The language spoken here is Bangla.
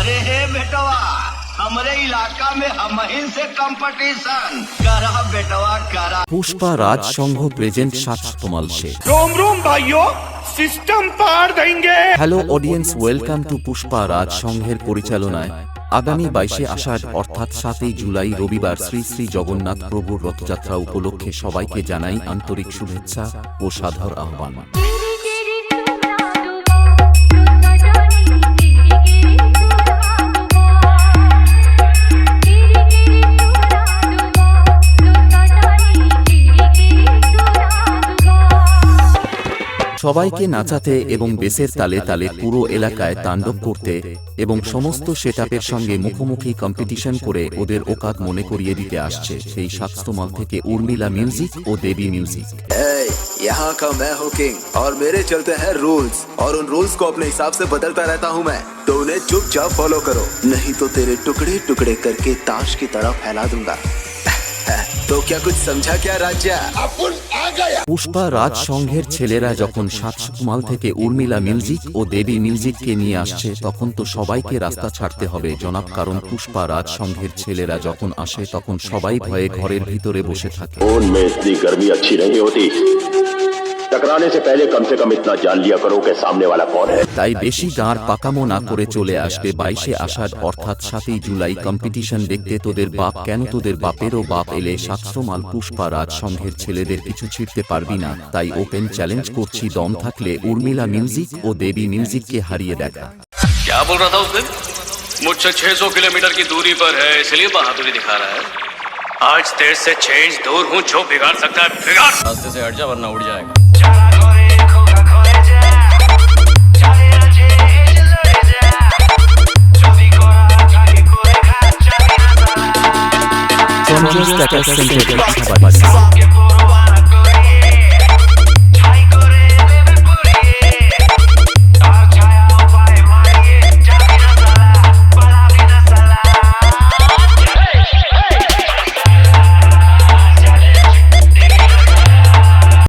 अरे हे बेटवा हमरे इलाका में हम ही से कंपटीशन करा बेटवा करा পুষ্পা রাজ সংঘ প্রেজেন্ট সাত তোমাল সে रोम रोम भाइयों सिस्टम पार देंगे hello audience welcome to Pushpa Raj সংঘের পরিচালনায় আগামী বাইশে আষাঢ় অর্থাৎ সাতই জুলাই রবিবার শ্রী শ্রী জগন্নাথ প্রভুর রথযাত্রা উপলক্ষে সবাইকে জানাই আন্তরিক শুভেচ্ছা ও সাধর আহ্বান সবাইকে নাচাতে এবং বেসের তালে তালে পুরো এলাকায় তাণ্ডব করতে এবং সমস্ত সেটআপের সঙ্গে মুখোমুখি কম্পিটিশন করে ওদের ওকাত মনে করিয়ে দিতে আসছে সেই সাতস্তমাল থেকে উর্মিলা মিউজিক ও দেবী মিউজিক Hey, यहाँ का मैं हूँ किंग और मेरे चलते हैं रूल्स और उन रूल्स को अपने हिसाब से बदलता रहता हूँ मैं तो उन्हें चुपचाप फॉलो करो नहीं तो तेरे टुकड़े टुकड़े करके ताश की तरह फैला दूंगा তো পুষ্পা রাজ সংঘের ছেলেরা যখন সাতসুকুমাল থেকে উর্মিলা মিউজিক ও দেবী মিউজিককে নিয়ে আসছে তখন তো সবাইকে রাস্তা ছাড়তে হবে জনাব। কারণ পুষ্পা রাজ সংঘের ছেলেরা যখন আসে তখন সবাই ভয়ে ঘরের ভিতরে বসে থাকে। खून में इतनी गर्मी अच्छी नहीं होती टकराने से पहले कम से कम इतना जान लिया करो कि सामने वाला कौन है তাই বেশি গাঁর পাকামো না করে চলে আসবে বাইশে আষাঢ় অর্থাৎ সাতই জুলাই কম্পিটিশন দেখতে তোদের বাপ কেন তোদের বাপেরও বাপ এলে সাতশো মাল পুষ্পা রাজ সংঘের ছেলেদের কিছু ছিঁড়তে পারবি না তাই ওপেন চ্যালেঞ্জ করছি দম থাকলে উর্মিলা মিউজিক ও দেবী মিউজিককে হারিয়ে দেখা क्या बोल रहा था उस दिन मुझसे 600 किलोमीटर की दूरी पर है इसलिए बहादुरी दिखा रहा है आज तेज से चेंज दूर हूँ जो बिगाड़ सकता है बिगाड़। रास्ते से हट जा वरना उड़ जाएगा। Just like a simple